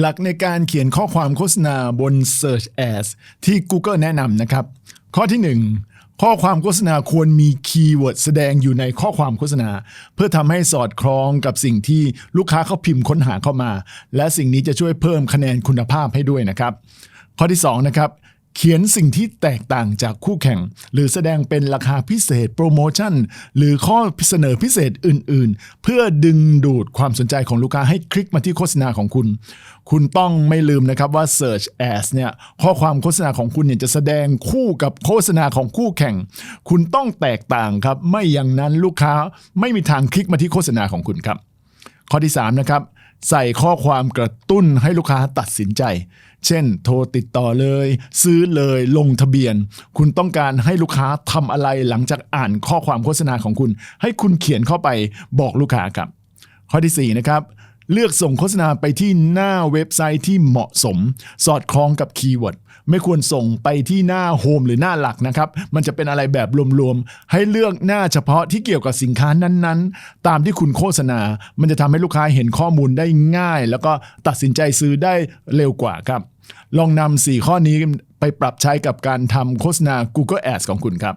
หลักในการเขียนข้อความโฆษณาบน Search Ads ที่ Google แนะนำนะครับ ข้อที่ 1 ข้อความโฆษณาควรมีคีย์เวิร์ดแสดงอยู่ในข้อความโฆษณา เพื่อทำให้สอดคล้องกับสิ่งที่ลูกค้าเขาพิมพ์ค้นหาเข้ามา และสิ่งนี้จะช่วยเพิ่มคะแนนคุณภาพให้ด้วยนะครับ ข้อที่ 2 นะครับ เขียนสิ่งที่แตกต่างจากคู่แข่ง หรือแสดงเป็นราคาพิเศษโปรโมชั่น หรือข้อเสนอพิเศษอื่นๆ เพื่อดึงดูดความสนใจของลูกค้าให้คลิกมาที่โฆษณาของคุณ คุณต้องไม่ลืมนะครับว่า Search Ads เนี่ยข้อความโฆษณาของคุณเนี่ยจะแสดงคู่กับโฆษณาของคู่แข่ง คุณต้องแตกต่างครับ ไม่อย่างนั้นลูกค้าไม่มีทางคลิกมาที่โฆษณาของคุณครับ ข้อที่3นะครับใส่ข้อความกระตุ้นให้ลูกค้าตัดสินใจ เช่น โทรติดต่อเลย ซื้อเลยลงทะเบียน คุณต้องการให้ลูกค้าทำอะไรหลังจากอ่านข้อความโฆษณาของคุณ ให้คุณเขียนเข้าไปบอกลูกค้าครับ ข้อทีสี่4นะครับ เลือกส่งโฆษณาไปที่หน้าเว็บไซต์ที่เหมาะสม สอดคล้องกับคีย์เวิร์ดไม่ควรส่งไปที่หน้าโฮมหรือหน้าหลักนะครับ มันจะเป็นอะไรแบบรวมๆ ให้เลือกหน้าเฉพาะที่เกี่ยวกับสินค้านั้นๆ ตามที่คุณโฆษณา มันจะทำให้ลูกค้าเห็นข้อมูลได้ง่าย แล้วก็ตัดสินใจซื้อได้เร็วกว่าครับ ลองนำ4ข้อนี้ไปปรับใช้กับการทำโฆษณา Google Ads ของคุณครับ